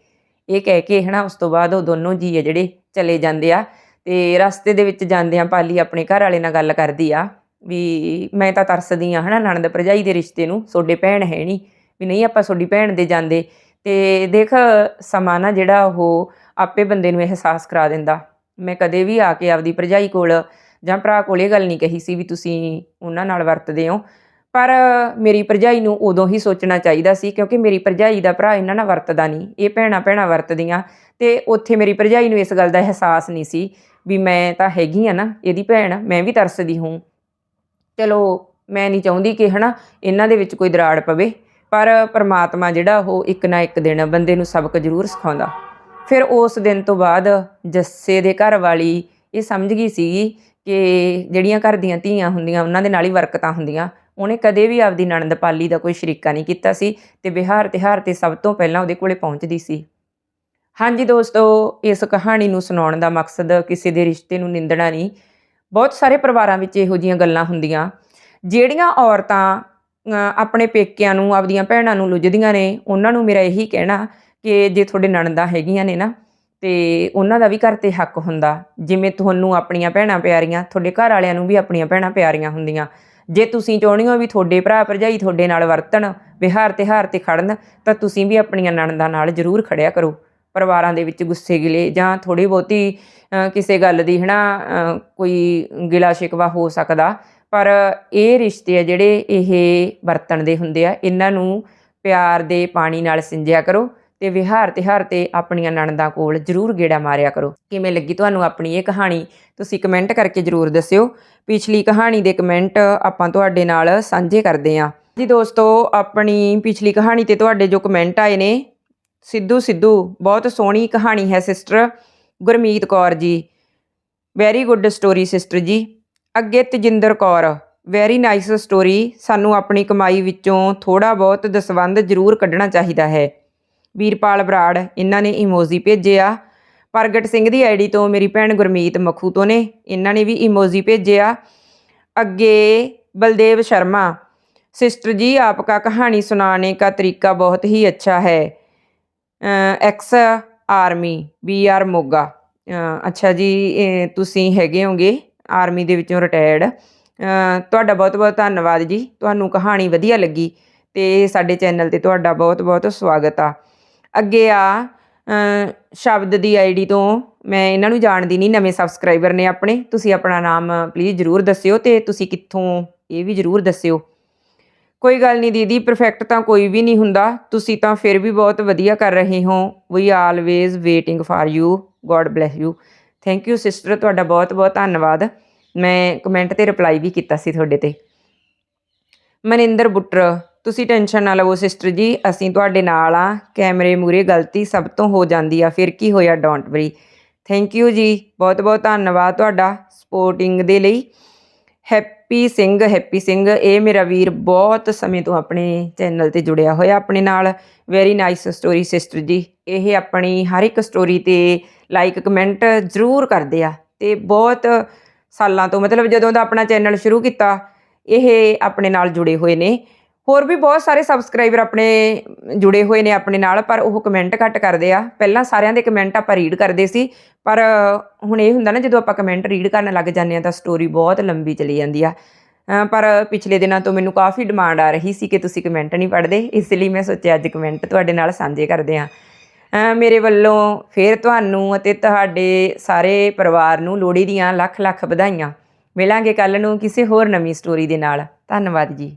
ਇਹ ਕਹਿ ਕੇ, ਹਨਾ, ਉਸ ਤੋਂ ਬਾਅਦ ਉਹ ਦੋਨੋਂ ਜੀ ਆ ਜਿਹੜੇ ਚਲੇ ਜਾਂਦੇ ਆ ਤੇ ਰਸਤੇ ਦੇ ਵਿੱਚ ਜਾਂਦਿਆਂ ਪਾਲੀ ਆਪਣੇ ਘਰ ਵਾਲੇ ਨਾਲ ਗੱਲ ਕਰਦੀ ਆ ਵੀ ਮੈਂ ਤਾਂ ਤਰਸਦੀ ਆ, ਹਨਾ, ਨਣਦ ਭਰਜਾਈ ਦੇ ਰਿਸ਼ਤੇ ਨੂੰ ਤੁਹਾਡੇ ਭੈਣ ਹੈ ਨਹੀਂ ਵੀ ਨਹੀਂ ਆਪਾਂ ਤੁਹਾਡੀ ਭੈਣ ਦੇ ਜਾਂਦੇ। ਤੇ ਦੇਖ, ਸਮਾਂ ਨਾ ਜਿਹੜਾ ਉਹ ਆਪੇ ਬੰਦੇ ਨੂੰ ਅਹਿਸਾਸ ਕਰਾ ਦਿੰਦਾ। ਮੈਂ ਕਦੇ ਵੀ ਆ ਕੇ ਆਪਦੀ ਭਰਜਾਈ ਕੋਲ ਜਾਂ ਭਰਾ ਕੋਲ ਇਹ ਗੱਲ ਨਹੀਂ ਕਹੀ ਸੀ ਵੀ ਤੁਸੀਂ ਉਹਨਾਂ ਨਾਲ ਵਰਤਦੇ ਹੋ। ਪਰ ਮੇਰੀ ਭਰਜਾਈ ਨੂੰ ਉਦੋਂ ਹੀ ਸੋਚਣਾ ਚਾਹੀਦਾ ਸੀ, ਕਿਉਂਕਿ ਮੇਰੀ ਭਰਜਾਈ ਦਾ ਭਰਾ ਇਹਨਾਂ ਨਾਲ ਵਰਤਦਾ ਨਹੀਂ। ਇਹ ਭੈਣਾ ਭੈਣਾ ਵਰਤਦੀਆਂ ਤੇ ਉੱਥੇ ਮੇਰੀ ਭਰਜਾਈ ਨੂੰ ਇਸ ਗੱਲ ਦਾ ਅਹਿਸਾਸ ਨਹੀਂ ਸੀ ਵੀ ਮੈਂ ਤਾਂ ਹੈਗੀ ਆ ਨਾ, ਇਹਦੀ ਭੈਣ, ਮੈਂ ਵੀ ਤਰਸਦੀ ਹੂੰ। ਚਲੋ, ਮੈਂ ਨਹੀਂ ਚਾਹੁੰਦੀ ਕਿ ਹਨਾ, ਇਹਨਾਂ ਦੇ ਵਿੱਚ ਕੋਈ ਦਰਾੜ ਪਵੇ, ਪਰ ਪ੍ਰਮਾਤਮਾ ਜਿਹੜਾ ਉਹ ਇੱਕ ਨਾ ਇੱਕ ਦਿਨ ਬੰਦੇ ਨੂੰ ਸਬਕ ਜ਼ਰੂਰ ਸਿਖਾਉਂਦਾ। ਫਿਰ ਉਸ ਦਿਨ ਤੋਂ ਬਾਅਦ ਜੱਸੇ ਦੇ ਘਰ ਵਾਲੀ ਇਹ ਸਮਝ ਗਈ ਸੀ ਕਿ ਜਿਹੜੀਆਂ ਘਰ ਦੀਆਂ ਧੀਆਂ ਹੁੰਦੀਆਂ, ਉਹਨਾਂ ਦੇ ਨਾਲ ਹੀ ਵਰਕਤਾਂ ਹੁੰਦੀਆਂ। ਉਹਨੇ ਕਦੇ ਵੀ ਆਪਦੀ ਨਣਦ ਪਾਲੀ ਦਾ ਕੋਈ ਸ਼ਰੀਕਾ ਨਹੀਂ ਕੀਤਾ ਸੀ ਤੇ ਵਿਹਾਰ ਤਿਹਾਰ ਤੇ ਸਭ ਤੋਂ ਪਹਿਲਾਂ ਉਹਦੇ ਕੋਲੇ ਪਹੁੰਚਦੀ ਸੀ। ਹਾਂਜੀ ਦੋਸਤੋ, ਇਸ ਕਹਾਣੀ ਨੂੰ ਸੁਣਾਉਣ ਦਾ ਮਕਸਦ ਕਿਸੇ ਦੇ ਰਿਸ਼ਤੇ ਨੂੰ ਨਿੰਦਣਾ ਨਹੀਂ। ਬਹੁਤ ਸਾਰੇ ਪਰਿਵਾਰਾਂ ਵਿੱਚ ਇਹੋ ਜੀਆਂ ਗੱਲਾਂ ਹੁੰਦੀਆਂ, ਜਿਹੜੀਆਂ ਔਰਤਾਂ ਆਪਣੇ ਪੇਕਿਆਂ ਨੂੰ, ਆਪਦੀਆਂ ਭੈਣਾਂ ਨੂੰ ਲੁੱਝਦੀਆਂ ਨੇ, ਉਹਨਾਂ ਨੂੰ ਮੇਰਾ ਇਹੀ ਕਹਿਣਾ ਕਿ ਜੇ ਤੁਹਾਡੇ ਨਣਦਾਂ ਹੈਗੀਆਂ ਨੇ ਨਾ, ਤੇ ਉਹਨਾਂ ਦਾ ਵੀ ਘਰ ਤੇ ਹੱਕ ਹੁੰਦਾ। ਜਿਵੇਂ ਤੁਹਾਨੂੰ ਆਪਣੀਆਂ ਭੈਣਾਂ ਪਿਆਰੀਆਂ, ਤੁਹਾਡੇ ਘਰ ਵਾਲਿਆਂ ਨੂੰ ਵੀ ਆਪਣੀਆਂ ਭੈਣਾਂ ਪਿਆਰੀਆਂ ਹੁੰਦੀਆਂ। ਜੇ ਤੁਸੀਂ ਚਾਹੁੰਦੇ ਹੋ ਵੀ ਤੁਹਾਡੇ ਭਰਾ ਭਰਜਾਈ ਤੁਹਾਡੇ ਨਾਲ ਵਰਤਣ ਵਿਹਾਰ ਤਿਹਾਰ ਤੇ ਖੜਨ ਤਾਂ ਤੁਸੀਂ ਵੀ ਆਪਣੀਆਂ ਨਣਦਾਂ ਨਾਲ ਜ਼ਰੂਰ ਖੜਿਆ ਕਰੋ। ਪਰਿਵਾਰਾਂ ਦੇ ਵਿੱਚ ਗੁੱਸੇ ਗਿਲੇ ਜਾਂ ਥੋੜੀ ਬਹੁਤੀ ਕਿਸੇ ਗੱਲ ਦੀ ਹਨਾ ਅ, ਕੋਈ ਗਿਲਾ ਸ਼ਿਕਵਾ ਹੋ ਸਕਦਾ। ਪਰ ਇਹ ਰਿਸ਼ਤੇ ਆ ਜਿਹੜੇ ਇਹ ਵਰਤਣ ਦੇ ਹੁੰਦੇ ਆ ਇਹਨਾਂ ਨੂੰ ਪਿਆਰ ਦੇ ਪਾਣੀ ਨਾਲ ਸਿੰਜਿਆ ਕਰੋ ਤੇ ਵਿਹਾਰ ਤਿਹਾਰ ਤੇ ਆਪਣੀਆਂ ਨਣਦਾਂ ਕੋਲ ਜ਼ਰੂਰ ਗੇੜਾ ਮਾਰਿਆ ਕਰੋ। ਕਿਵੇਂ ਲੱਗੀ ਤੁਹਾਨੂੰ ਆਪਣੀ ਇਹ ਕਹਾਣੀ? ਤੁਸੀਂ ਕਮੈਂਟ ਕਰਕੇ ਜ਼ਰੂਰ ਦੱਸਿਓ। ਪਿਛਲੀ ਕਹਾਣੀ ਦੇ ਕਮੈਂਟ ਆਪਾਂ ਤੁਹਾਡੇ ਨਾਲ ਸਾਂਝੇ ਕਰਦੇ ਹਾਂ। ਜੀ ਦੋਸਤੋ, ਆਪਣੀ ਪਿਛਲੀ ਕਹਾਣੀ ਤੇ ਤੁਹਾਡੇ ਜੋ ਕਮੈਂਟ ਆਏ ਨੇ, ਸਿੱਧੂ ਸਿੱਧੂ, ਬਹੁਤ ਸੋਹਣੀ ਕਹਾਣੀ ਹੈ sister, Gurmeet Kaur ji. Very good story sister ਜੀ। ਅੱਗੇ Tajinder Kaur very nice story ਸਾਨੂੰ ਆਪਣੀ ਕਮਾਈ ਵਿੱਚੋਂ ਥੋੜਾ ਬਹੁਤ ਦਸਵੰਧ ਜ਼ਰੂਰ ਕੱਢਣਾ ਚਾਹੀਦਾ ਹੈ। ਵੀਰਪਾਲ ਬਰਾੜ, ਇਹਨਾਂ ਨੇ ਇਮੋਜੀ ਭੇਜਿਆ ਪ੍ਰਗਟ ਸਿੰਘ ਦੀ ਆਈਡੀ ਤੋਂ ਮੇਰੀ ਭੈਣ ਗੁਰਮੀਤ ਮਖੂ ਤੋਂ ਨੇ। ਇਹਨਾਂ ਨੇ ਵੀ ਇਮੋਜੀ ਭੇਜਿਆ। ਅੱਗੇ ਬਲਦੇਵ ਸ਼ਰਮਾ ਸਿਸਟਰ ਜੀ ਆਪ ਕਾ ਕਹਾਣੀ ਸੁਣਾਉਣੇ ਕਾ ਤਰੀਕਾ ਬਹੁਤ ਹੀ ਅੱਛਾ ਹੈ। Ex army B R Moga. ਅੱਛਾ ਜੀ ਤੁਸੀਂ ਹੈਗੇ ਹੋਗੇ ਆਰਮੀ ਦੇ ਵਿੱਚੋਂ ਰਿਟਾਇਰਡ ਤੁਹਾਡਾ ਬਹੁਤ-ਬਹੁਤ ਧੰਨਵਾਦ ਜੀ। ਤੁਹਾਨੂੰ ਕਹਾਣੀ ਵਧੀਆ ਲੱਗੀ ਤੇ ਸਾਡੇ ਚੈਨਲ ਤੇ ਤੁਹਾਡਾ ਬਹੁਤ-ਬਹੁਤ ਸਵਾਗਤ ਆ। ਅੱਗੇ ਆ ਸ਼ਬਦ ਦੀ ਆਈਡੀ ਤੋਂ ਮੈਂ ਇਹਨਾਂ ਨੂੰ ਜਾਣਦੀ ਨਹੀਂ, ਨਵੇਂ ਸਬਸਕ੍ਰਾਈਬਰ ਨੇ ਆਪਣੇ। ਤੁਸੀਂ ਆਪਣਾ ਨਾਮ ਪਲੀਜ਼ ਜਰੂਰ ਦੱਸਿਓ ਤੇ ਤੁਸੀਂ ਕਿੱਥੋਂ ਇਹ ਵੀ ਜਰੂਰ ਦੱਸਿਓ। ਕੋਈ ਗੱਲ ਨਹੀਂ ਦੀਦੀ ਪਰਫੈਕਟ ਤਾਂ ਕੋਈ ਵੀ ਨਹੀਂ ਹੁੰਦਾ। ਤੁਸੀਂ ਤਾਂ ਫਿਰ ਵੀ ਬਹੁਤ ਵਧੀਆ ਕਰ ਰਹੇ ਹੋ। We always waiting for you god bless you thank you sister ਤੁਹਾਡਾ ਬਹੁਤ ਬਹੁਤ ਧੰਨਵਾਦ। ਮੈਂ ਕਮੈਂਟ ਤੇ ਰਿਪਲਾਈ ਵੀ ਕੀਤਾ ਸੀ ਤੁਹਾਡੇ ਤੇ। ਮਨਿੰਦਰ ਬੁੱਟਰ ਤੁਸੀਂ ਟੈਨਸ਼ਨ ਨਾ ਲਵੋ, ਸਿਸਟਰ ਜੀ, ਅਸੀਂ ਤੁਹਾਡੇ ਨਾਲ ਆ। ਕੈਮਰੇ ਮੂਰੇ ਗਲਤੀ ਸਭ ਤੋਂ ਹੋ ਜਾਂਦੀ ਆ, ਫਿਰ ਕੀ ਹੋਇਆ ਡੋਂਟ ਵਰੀ ਥੈਂਕ ਯੂ ਜੀ ਬਹੁਤ ਬਹੁਤ ਧੰਨਵਾਦ ਤੁਹਾਡਾ ਸਪੋਰਟਿੰਗ ਦੇ ਲਈ। ਹੈਪੀ ਸਿੰਘ ਹੈਪੀ ਸਿੰਘ ਇਹ ਮੇਰਾ ਵੀਰ ਬਹੁਤ ਸਮੇਂ ਤੋਂ ਆਪਣੇ ਚੈਨਲ ਤੇ ਜੁੜਿਆ ਹੋਇਆ ਆਪਣੇ ਨਾਲ। ਵੈਰੀ ਨਾਈਸ ਸਟੋਰੀ ਸਿਸਟਰ ਜੀ। ਇਹ ਆਪਣੀ ਹਰ ਇੱਕ ਸਟੋਰੀ ਤੇ ਲਾਈਕ ਕਮੈਂਟ ਜ਼ਰੂਰ ਕਰਦੇ ਆ ਤੇ ਬਹੁਤ ਸਾਲਾਂ ਤੋਂ ਮਤਲਬ ਜਦੋਂ ਦਾ ਆਪਣਾ ਚੈਨਲ ਸ਼ੁਰੂ ਕੀਤਾ, ਇਹ ਆਪਣੇ ਨਾਲ ਜੁੜੇ ਹੋਏ ਨੇ। ਹੋਰ ਵੀ ਬਹੁਤ ਸਾਰੇ ਸਬਸਕ੍ਰਾਈਬਰ ਆਪਣੇ ਜੁੜੇ ਹੋਏ ਨੇ ਆਪਣੇ ਨਾਲ, ਪਰ ਉਹ ਕਮੈਂਟ ਘੱਟ ਕਰਦੇ ਆ। ਪਹਿਲਾਂ ਸਾਰਿਆਂ ਦੇ ਕਮੈਂਟ ਆਪਾਂ ਰੀਡ ਕਰਦੇ ਸੀ, ਪਰ ਹੁਣ ਇਹ ਹੁੰਦਾ ਨਾ, ਜਦੋਂ ਆਪਾਂ ਕਮੈਂਟ ਰੀਡ ਕਰਨ ਲੱਗ ਜਾਂਦੇ ਆ ਤਾਂ ਸਟੋਰੀ ਬਹੁਤ ਲੰਬੀ ਚਲੀ ਜਾਂਦੀ ਆ। ਪਰ ਪਿਛਲੇ ਦਿਨਾਂ ਤੋਂ ਮੈਨੂੰ ਕਾਫੀ ਡਿਮਾਂਡ ਆ ਰਹੀ ਸੀ ਕਿ ਤੁਸੀਂ ਕਮੈਂਟ ਨਹੀਂ ਪੜ੍ਹਦੇ, ਇਸ ਲਈ ਮੈਂ ਸੋਚਿਆ ਅੱਜ ਕਮੈਂਟ ਤੁਹਾਡੇ ਨਾਲ ਸਾਂਝੇ ਕਰਦੇ ਆ ਮੇਰੇ ਵੱਲੋਂ ਫੇਰ ਤੁਹਾਨੂੰ ਅਤੇ ਤੁਹਾਡੇ ਸਾਰੇ ਪਰਿਵਾਰ ਨੂੰ ਲੋਹੜੀ ਦੀਆਂ ਲੱਖ ਲੱਖ ਵਧਾਈਆਂ। ਮਿਲਾਂਗੇ ਕੱਲ ਨੂੰ ਕਿਸੇ ਹੋਰ ਨਵੀਂ ਸਟੋਰੀ ਦੇ ਨਾਲ। ਧੰਨਵਾਦ ਜੀ।